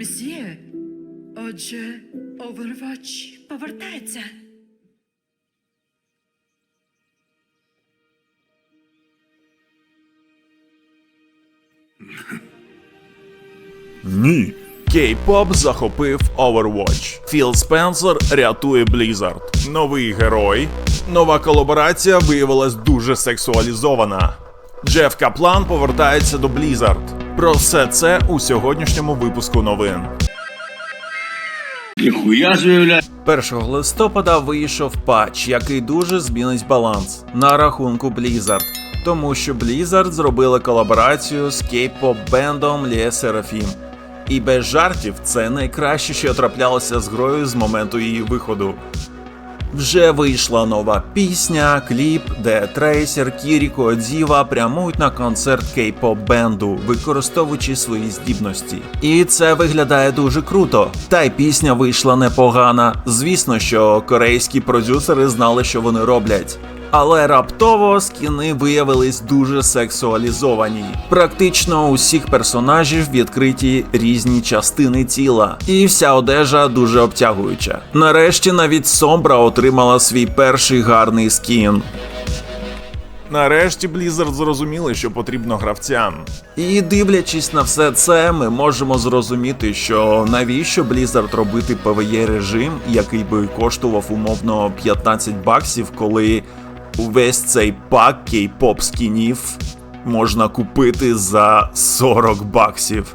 Мсьє, отже, Overwatch повертається. Ні. Кей-поп захопив Overwatch. Філ Спенсер рятує Blizzard. Новий герой. Нова колаборація виявилась дуже сексуалізована. Джеф Каплан повертається до Blizzard. Про все це у сьогоднішньому випуску новин. Ніхуя заявляє. 1 листопада вийшов патч, який дуже змінить баланс на рахунку Blizzard. Тому що Blizzard зробили колаборацію з кей-поп бендом Лє Серафім. І без жартів це найкраще, що траплялося з грою з моменту її виходу. Вже вийшла нова пісня, кліп, де Трейсер, Кіріко, Діва прямують на концерт кей-поп бенду, використовуючи свої здібності. І це виглядає дуже круто. Та й пісня вийшла непогана. Звісно, що корейські продюсери знали, що вони роблять. Але раптово скіни виявились дуже сексуалізовані. Практично у всіх персонажів відкриті різні частини тіла, і вся одежа дуже обтягуюча. Нарешті навіть Сомбра отримала свій перший гарний скін. Нарешті Blizzard зрозуміли, що потрібно гравцям. І дивлячись на все це, ми можемо зрозуміти, що навіщо Blizzard робити PvE режим, який би коштував умовно 15 баксів, коли увесь цей пак кей-поп скінів можна купити за 40 баксів.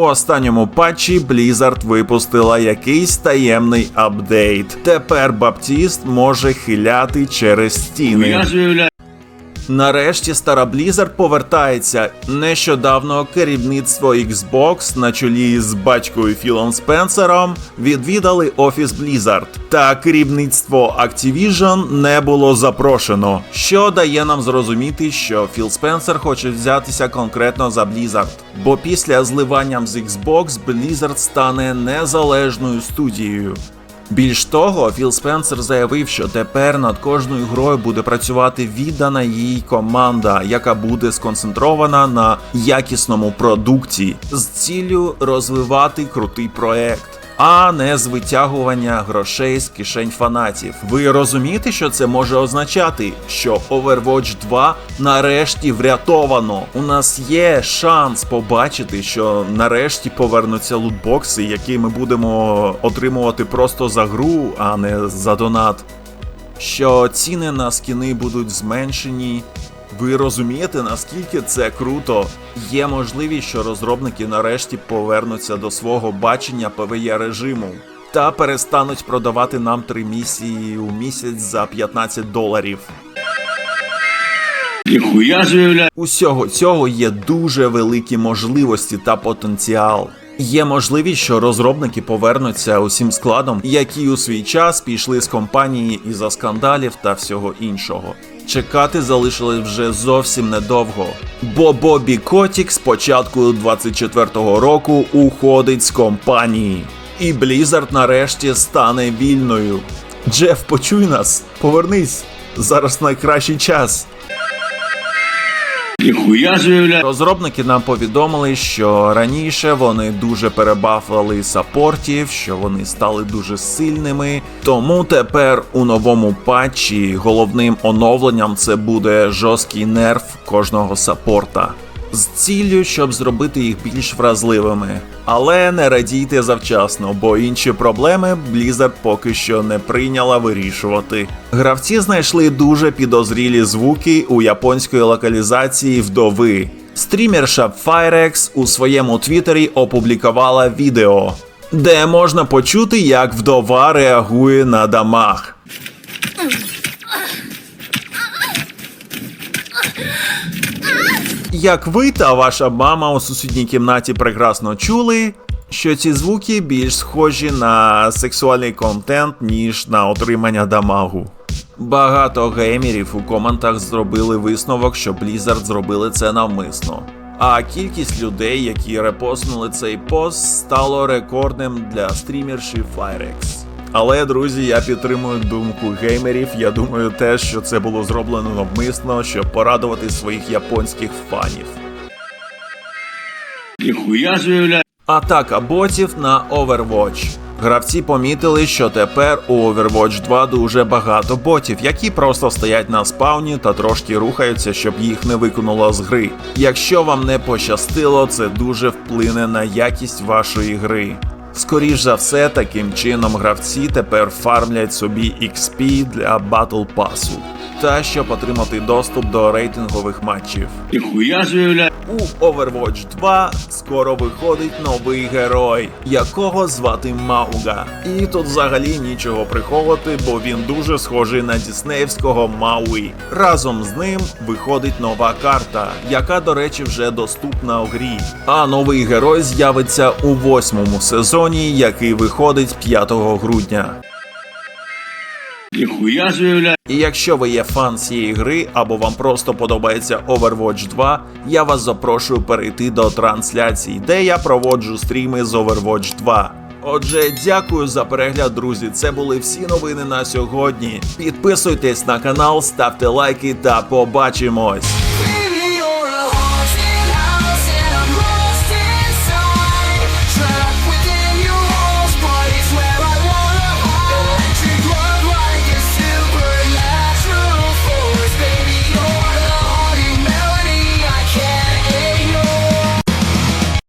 У останньому патчі Blizzard випустила якийсь таємний апдейт. Тепер Баптіст може хиляти через стіни. Нарешті стара Blizzard повертається. Нещодавно керівництво Xbox на чолі з батькою Філом Спенсером відвідали офіс Blizzard. Та керівництво Activision не було запрошено, що дає нам зрозуміти, що Філ Спенсер хоче взятися конкретно за Blizzard. Бо після зливання з Xbox Blizzard стане незалежною студією. Більш того, Філ Спенсер заявив, що тепер над кожною грою буде працювати віддана їй команда, яка буде сконцентрована на якісному продукті з ціллю розвивати крутий проект. А не з витягування грошей з кишень фанатів. Ви розумієте, що це може означати? Що Overwatch 2 нарешті врятовано. У нас є шанс побачити, що нарешті повернуться лутбокси, які ми будемо отримувати просто за гру, а не за донат. Що ціни на скіни будуть зменшені. Ви розумієте, наскільки це круто? Є можливість, що розробники нарешті повернуться до свого бачення PvE режиму та перестануть продавати нам три місії у місяць за 15 доларів. Усього цього є дуже великі можливості та потенціал. Є можливість, що розробники повернуться усім складом, які у свій час пішли з компанії із-за скандалів та всього іншого. Чекати залишилось вже зовсім недовго, бо Бобі Котік з початку 24-го року уходить з компанії, і Blizzard нарешті стане вільною. Джеф, почуй нас, повернись. Зараз найкращий час. Ніхуя заявляє. Розробники нам повідомили, що раніше вони дуже перебафали сапортів, що вони стали дуже сильними. Тому тепер у новому патчі головним оновленням це буде жорсткий нерв кожного саппорта. З ціллю, щоб зробити їх більш вразливими. Але не радійте завчасно, бо інші проблеми Blizzard поки що не прийняла вирішувати. Гравці знайшли дуже підозрілі звуки у японської локалізації вдови. Стрімерша Firex у своєму твіттері опублікувала відео, де можна почути, як вдова реагує на дамаг. Як ви та ваша мама у сусідній кімнаті прекрасно чули, що ці звуки більш схожі на сексуальний контент, ніж на отримання дамагу. Багато геймерів у коментах зробили висновок, що Blizzard зробили це навмисно. А кількість людей, які репостнули цей пост, стало рекордним для стрімерші Firex. Але, друзі, я підтримую думку геймерів. Я думаю теж, що це було зроблено навмисно, щоб порадувати своїх японських фанів. Ніхуя блядь. Атака ботів на Overwatch. Гравці помітили, що тепер у Overwatch 2 дуже багато ботів, які просто стоять на спавні та трошки рухаються, щоб їх не викинуло з гри. Якщо вам не пощастило, це дуже вплине на якість вашої гри. Скоріш за все, таким чином гравці тепер фармлять собі XP для батл Pass. Та щоб отримати доступ до рейтингових матчів. Ніхуя собі. У Overwatch 2 скоро виходить новий герой, якого звати Мауга. І тут взагалі нічого приховувати, бо він дуже схожий на діснеївського Мауї. Разом з ним виходить нова карта, яка, до речі, вже доступна у грі. А новий герой з'явиться у восьмому сезоні, який виходить 5 грудня. Ніхуя заявляю. І якщо ви є фан цієї гри або вам просто подобається Overwatch 2, я вас запрошую перейти до трансляції, де я проводжу стріми з Overwatch 2. Отже, дякую за перегляд, друзі. Це були всі новини на сьогодні. Підписуйтесь на канал, ставте лайки та побачимось.